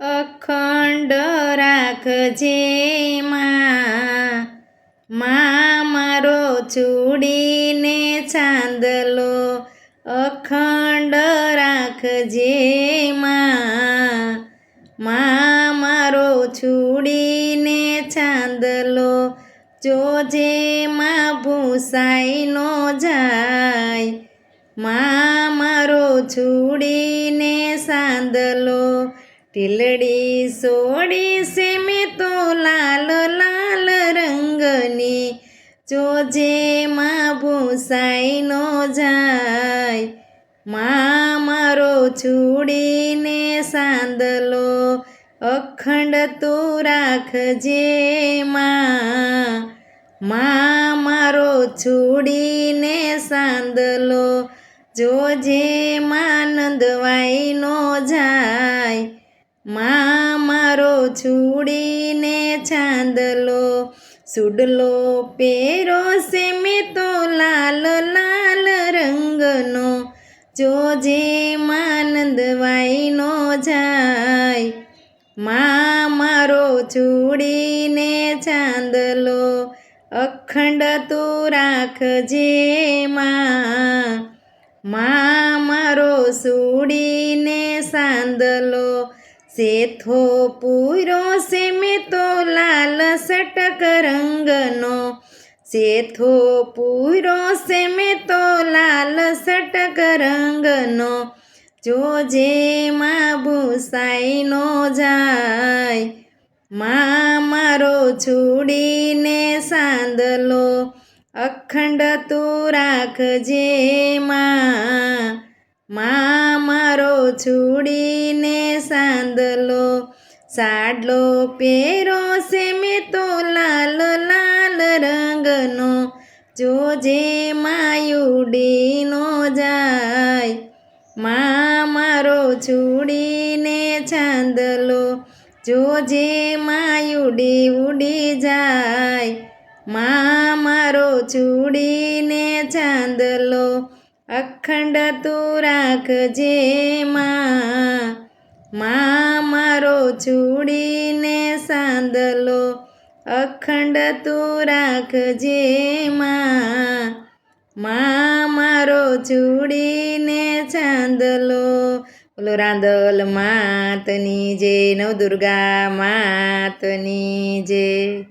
અખંડ રાખજે માં. મા મારો ચૂડીને ચાંદલો, અખંડ રાખજે માં. મા મારો ચૂડીને ચાંદલો જોજે માં ભૂસાઈ નો જાય. મા મારો ચૂડીને ટીલડી સોડી છે મેં તો લાલ લાલ રંગની. જોજે માં ભૂસાઈ નો જાય, માં મારો છૂડીને સાંદલો. અખંડ તું રાખજે માં માં મારો છોડીને સાંદલો. જોજે માનંદવાઈ નો જાય માં મારો ચૂડીને છાંદલો સુડલો પેરો સે મેં તો લાલ લાલ રંગનો. જોજે માનંદ વાઈનો જાય મા મારો છૂડીને ચાંદલો, અખંડ તું રાખજે માં મારો સુડીને સાંદલો શેથો પૂરો મેં તો લાલ સટક રંગનો. શેથો પૂરો મેં તો લાલ સટક રંગનો. માં ભૂસાઈ નો જાય, માં મારો છોડીને સાંદલો. અખંડ તું રાખજે માં માં છોડીને સાંદલો, સાડલો પેરો છે મેં તો લાલ લાલ રંગનો. જોજે માયુડીનો જાય, મા મારો છોડીને છાંદલો. જોજે માયુડી ઉડી જાય, મા મારો ચૂડીને ચાંદલો અખંડ તું રાખજે માં માં મારો ચૂડીને સાંદલો. અખંડ તું રાખજે માં માં મારો ચૂડીને ચાંદલો. બોલો રાંદલ માતની જે નવદુર્ગા માતની જય.